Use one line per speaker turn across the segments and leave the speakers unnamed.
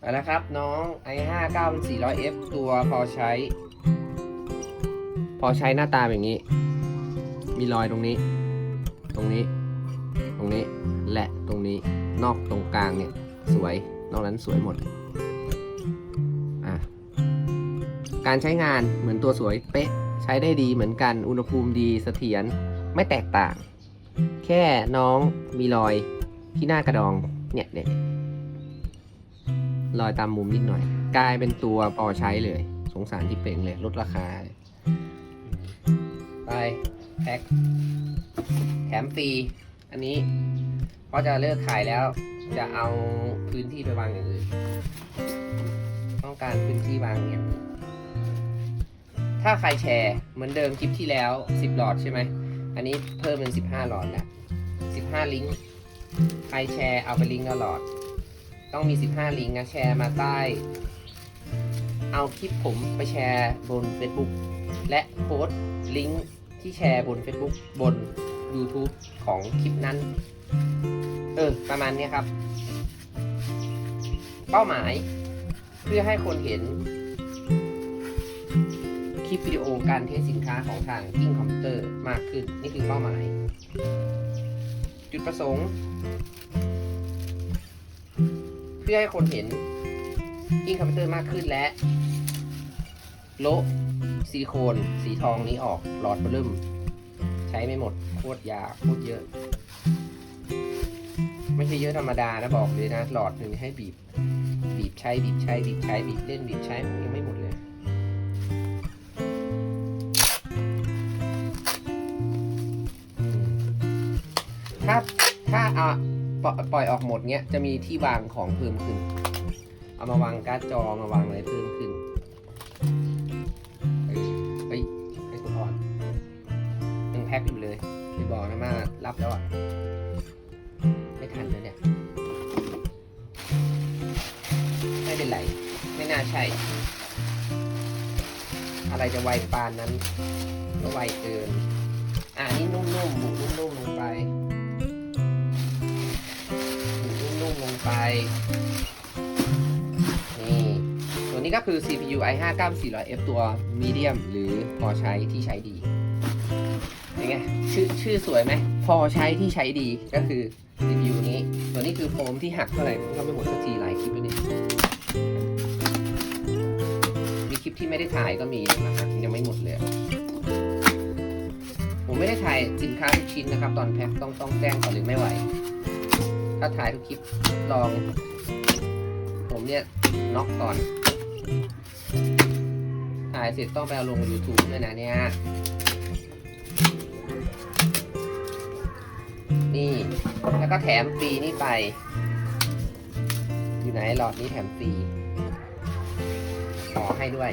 ไปแล้วครับ น้อง i5 9400F ตัวพอใช้ พอใช้หน้าตาแบบนี้ มีรอยตรงนี้ ตรงนี้ ตรงนี้ และตรงนี้ นอกตรงกลางเนี่ย สวย นอกนั้นสวยหมด อะ การใช้งานเหมือนตัวสวยเป๊ะ ใช้ได้ดีเหมือนกัน อุณหภูมิดีเสถียร ไม่แตกต่าง แค่น้องมีรอยที่หน้ากระดอง เนี่ยเนี่ย เนี่ยรอยตามมุมนิดหน่อย กลายเป็นตัวพอใช้เลย สงสารที่เป่งเลย ลดราคาเลยไปแพ็คแถมฟรีอันนี้พราะจะเลิกขายแล้ว จะเอาพื้นที่ไปวางอย่างอื่น ต้องการพื้นที่วางอย่างอื่นถ้าใครแชร์เหมือนเดิมคลิปที่แล้ว 10 หลอดใช่ไหม อันนี้เพิ่มเป็น 15 หลอดแล้ว 15 ลิงก์ ใครแชร์เอาไปลิงก์ละหลอด ต้องมี 15 ลิงก์นะแชร์มาใต้ เอาคลิปผมไปแชร์บน Facebook และโพสต์ลิงก์ที่แชร์บน Facebook บน YouTube ของคลิปนั้น เออ ประมาณนี้ครับ เป้าหมายเพื่อให้คนเห็น คลิปวิดีโอการเทสสินค้าของทางกิ้งคอมพิวเตอร์มากขึ้น นี่คือเป้าหมาย จุดประสงค์ พื่อให้คนเห็นกิ้งคอมพิวเตอร์มากขึ้นและโละซิลิโคนสีทองนี้ออกหลอดเบลึมใช้ไม่หมดโคตรยาโคตรเยอะ ไม่ใช่เยอะธรรมดานะบอกเลยนะ หลอดหนึ่งให้บีบ บีบใช้บีบใช้บีบใช้บีบเล่นบีบใช้ยังไม่หมดเลยถ้าถ้าเอา ปล่อยปล่อยออกหมดเนี้ยจะมีที่วางของเพิ่มขึ้น เอามาวางการ์ดจอมาวางอะไรเพิ่มขึ้นเฮ้ยเฮ้คุณอ่อนยังแพ็คอยู่เลยไปบอกนะมารับแล้วอะไม่ทันแล้วเนี่ยไม่เป็นไร ไม่น่าใช่ อะไรจะไวปานนั้นก็ไวเกิน อ่านี่นุ่มๆหมูนุ่มๆลงไป ไปนี่ตัวนี้ก็คือ CPU i5 9400F ตัว medium หรือพอใช้ที่ใช้ดีเป็นไงชื่อชื่อสวยไหมพอใช้ที่ใช้ดีก็คือ CPU นี้ ตัวนี้คือโฟมที่หักเท่าไหร่ก็ไม่หมดสักทีหลายคลิปแล้วเนี่ยมีคลิปที่ไม่ได้ถ่ายก็มีนะครับยังไม่หมดเลยผมไม่ได้ถ่ายสินค้าทุกชิ้นนะครับ ตอนแพ็คต้องต้องแจ้งก่อนหรือไม่ไหว ถ้าถ่ายทุกคลิปลอง ผมเนี่ยน็อกก่อน ถ่ายเสร็จต้องไปเอาลง YouTube ด้วยนะเนี่ย นี่แล้วก็แถมฟรีนี่ไป อยู่ไหนหลอดนี้แถมฟรีขอให้ด้วย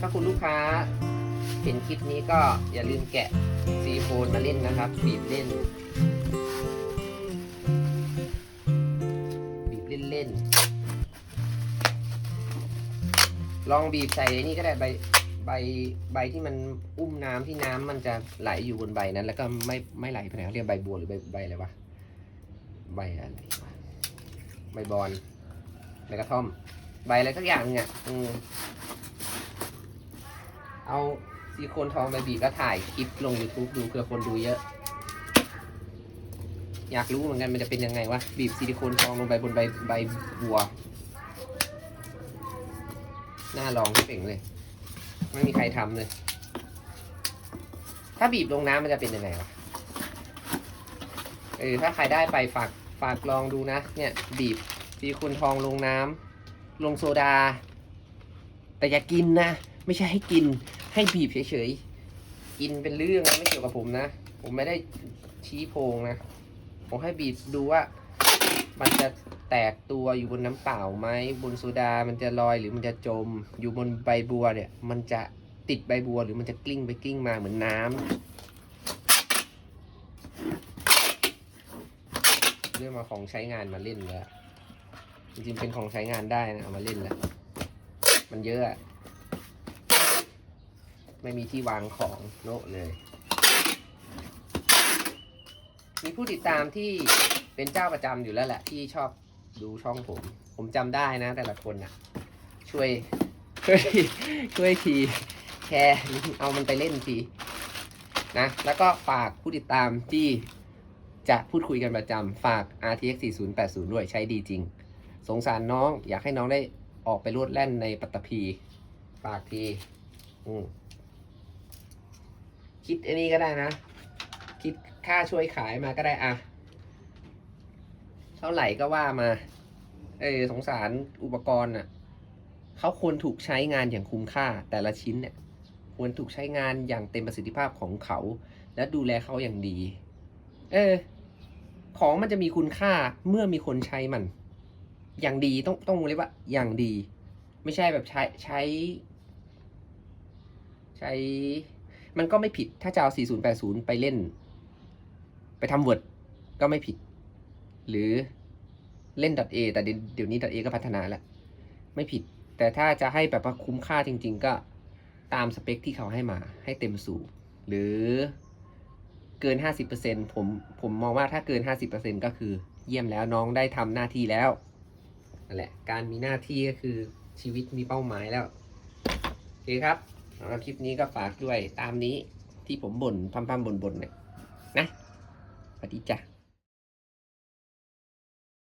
ถ้าคุณลูกค้า เห็นคลิปนี้ก็อย่าลืมแกะซีโฟนมาเล่นนะครับ บีบเล่น บีบเล่นๆลองบีบใส่ไอ้นี่ก็ได้ใบใบใบที่มันอุ้มน้ำที่น้ำมันจะไหลอยู่บนใบนั้น แล้วก็ไม่ไม่ไหลไปไหนเขาเรียกใบบัวหรือใบใบอะไรวะใบอะไรวะใบบอนใบกระท่อม ใบอะไรสักอย่างเนี่ยอืมเอา ซิลิโคนทองไปบีบแล้วถ่ายคลิปลง YouTube ดูเผื่อคนดูเยอะ อยากรู้เหมือนกันมันจะเป็นยังไงวะ บีบซิลิโคนทองลงไปบนใบใบบัว น่าลองเป่งเลย ไม่มีใครทำเลย ถ้าบีบลงน้ำมันจะเป็นยังไงวะ เออ ถ้าใครได้ไปฝากฝากลองดูนะ เนี่ย บีบซีคุณทองลงน้ำลงโซดา แต่อย่ากินนะ ไม่ใช่ให้กิน ให้บีบเฉยๆกินเป็นเรื่องนะไม่เกี่ยวกับผมนะ ผมไม่ได้ชี้โพงนะ ผมให้บีบดูว่า มันจะแตกตัวอยู่บนน้ำเปล่าไหมบนโซดามันจะลอยหรือมันจะจม อยู่บนใบบัวเนี่ย มันจะติดใบบัวหรือมันจะกลิ้งไปกลิ้งมาเหมือนน้ำเรื่องมาของใช้งานมาเล่นแล้วจริงๆเป็นของใช้งานได้นะเอามาเล่นแล้วมันเยอะอะ ไม่มีที่วางของโละเลย มีผู้ติดตามที่เป็นเจ้าประจำอยู่แล้วแหละ ที่ชอบดูช่องผม ผมจำได้นะ แต่ละคนนะช่วยช่วยช่วยทีแชร์เอามันไปเล่นทีนะ แล้วก็ฝากผู้ติดตามที่จะพูดคุยกันประจำฝาก RTX 4080 ด้วยใช้ดีจริง สงสารน้องอยากให้น้องได้ออกไปรวดแล่นในปัตตภีฝากทีอืม คิดอันนี้ก็ได้นะ คิดค่าช่วยขายมาก็ได้อะเท่าไหร่ก็ว่ามา เออสงสารอุปกรณ์น่ะเขาควรถูกใช้งานอย่างคุ้มค่าแต่ละชิ้นเนี่ย ควรถูกใช้งานอย่างเต็มประสิทธิภาพของเขา และดูแลเขาอย่างดี เออ ของมันจะมีคุณค่าเมื่อมีคนใช้มัน อย่างดีต้องต้องเรียกว่าอย่างดี ไม่ใช่แบบใช้ใช้ ใช้ มันก็ไม่ผิดถ้าจะเอา 4080 ไปเล่น ไปทำ Word ก็ไม่ผิด หรือเล่น .a แต่เดี๋ยวนี้ .a ก็พัฒนาแล้ว ไม่ผิด แต่ถ้าจะให้แบบว่าคุ้มค่าจริง ๆ ก็ตามสเปคที่เขาให้มาให้เต็มสูบหรือเกิน 50%ผมผมมองว่าถ้าเกิน 50%ก็คือเยี่ยมแล้วน้องได้ทำหน้าที่แล้วนั่นแหละ การมีหน้าที่ก็คือชีวิตมีเป้าหมายแล้ว โอเคครับ สำหรับคลิปนี้ก็ฝากด้วยตามนี้ที่ผมบ่นพัมพัมบ่นบ่นเนี่ยนะสวัสดีจ้ะ